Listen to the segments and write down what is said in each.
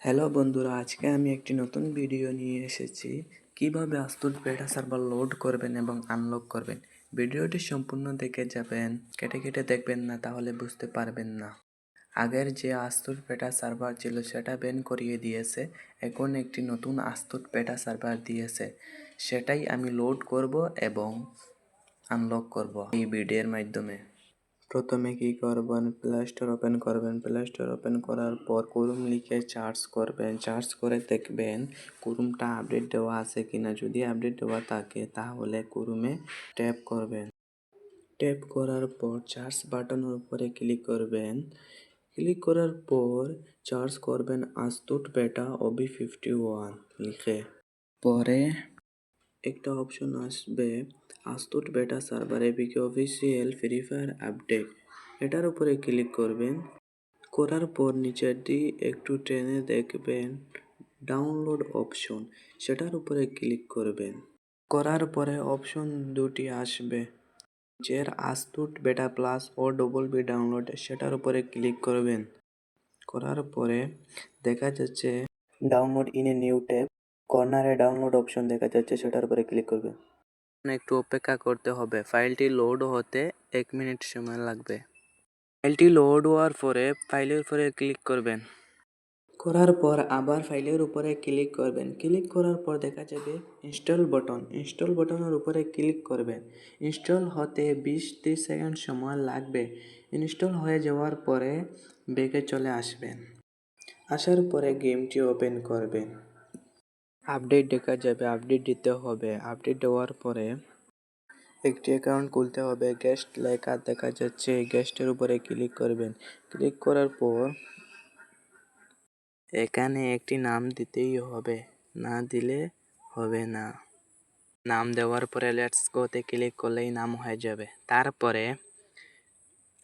Hello বন্ধুরা, আজকে আমি একটি নতুন ভিডিও নিয়ে এসেছি। কীভাবে আস্তুত বেটা সার্ভার লোড করবেন এবং আনলক করবেন? ভিডিওটি সম্পূর্ণ দেখে যাবেন, কেটে কেটে দেখবেন না, তাহলে বুঝতে পারবেন না। আগের যে আস্তুত বেটা সার্ভার ছিল, সেটা ব্যান করিয়ে দিয়েছে। এখন একটি নতুন আস্তুত বেটা সার্ভার দিয়েছে। সেটাই আমি লোড করব এবং আনলক করব এই ভিডিওর মাধ্যমে। প্রথমে কি করবেন? প্লে স্টোর ওপেন করবেন। প্লে স্টোর ওপেন করার পর কুরুম লিখে চার্জ করবেন। চার্জ করে দেখবেন কুরুমটা আপডেট দেওয়া আছে কিনা। যদি আপডেট দেওয়া থাকে, তাহলে কুরুমে ট্যাপ করবেন। ট্যাপ করার পর চার্জ বাটনের উপরে ক্লিক করবেন। ক্লিক করার পর চার্জ করবেন আস্তুট বেটা ওবি ফিফটি ওয়ান লিখে। পরে একটা অপশন আসবে আস্তুট beta server APK official free fire update এটার উপরে ক্লিক করবেন। করার পর নিচের দিয়ে একটু ট্রেনে দেখবেন ডাউনলোড অপশন সেটার উপরে ক্লিক করবেন। করার পরে অপশন দুটি আসবে। নিচের আস্তুট বেটা প্লাস ও ডবল বি ডাউনলোড সেটার উপরে ক্লিক করবেন। করার পরে দেখা যাচ্ছে download in a new tab কর্নারে ডাউনলোড অপশন দেখা যাচ্ছে, সেটার উপরে ক্লিক করবে। একটু অপেক্ষা করতে হবে। ফাইলটি লোড হতে এক মিনিট সময় লাগবে। ফাইলটি লোড হওয়ার পরে ফাইলের উপরে ক্লিক করবেন। করার পর আবার ফাইলের উপরে ক্লিক করবেন। ক্লিক করার পর দেখা যাবে ইনস্টল বটন ইনস্টল বটনের উপরে ক্লিক করবেন। ইনস্টল হতে বিশ ত্রিশ সেকেন্ড সময় লাগবে। ইনস্টল হয়ে যাওয়ার পরে ব্যাগে চলে আসবেন। আসার পরে গেমটি ওপেন করবেন। আপডেট দেখা যাবে, আপডেট দিতে হবে। আপডেট দেওয়ার পরে একটি অ্যাকাউন্ট খুলতে হবে, গেস্ট লেখা দেখা যাচ্ছে, গেস্টের উপরে ক্লিক করবেন। ক্লিক করার পর এখানে একটি নাম দিতেই হবে, না দিলে হবে না। নাম দেওয়ার পরে লেটস গোতে ক্লিক করলেই নাম হয়ে যাবে। তারপরে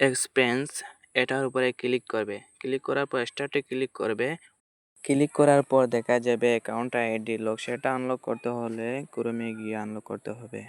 এক্সপেন্স, এটার উপরে ক্লিক করবে। ক্লিক করার পর স্টার্টে ক্লিক করবে ক্লিক করার পর দেখা যাবে অ্যাকাউন্ট আইডি লক সেটা আনলক করতে হলে ক্রমে গিয়ে আনলক করতে হবে।